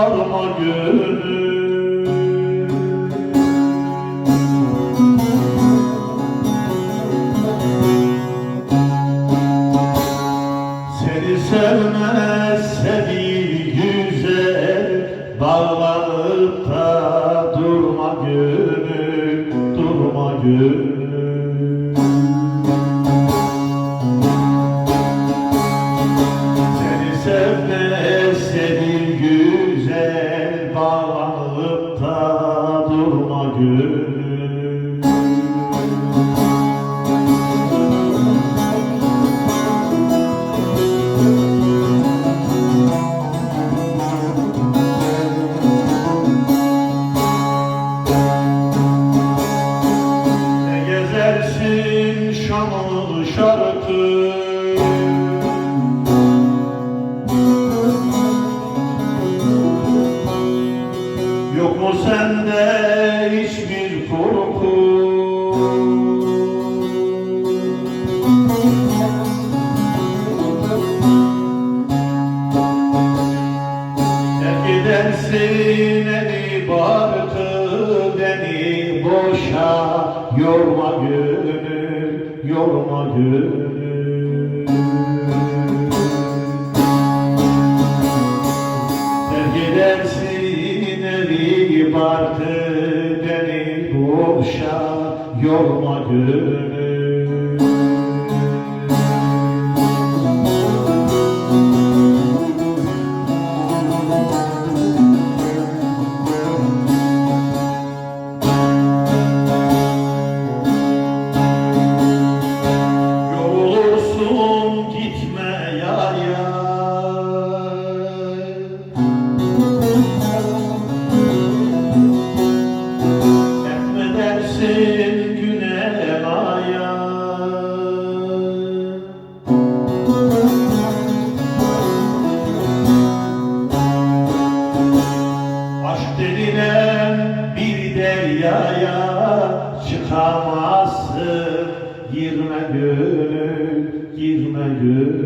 sarma gönül Seni sevmez sevdiği güzel Bağlanıp da durma gönül, durma gönül. Yok mu sende hiçbir korku? Terk edersin en barkı beni boşa Yorma gönül, yorma gönül barkı beni boşa Yorma gönül Etmedersin güne aya. Aşk bir deryaya çıkamazsın. Girme gönül, girme gönül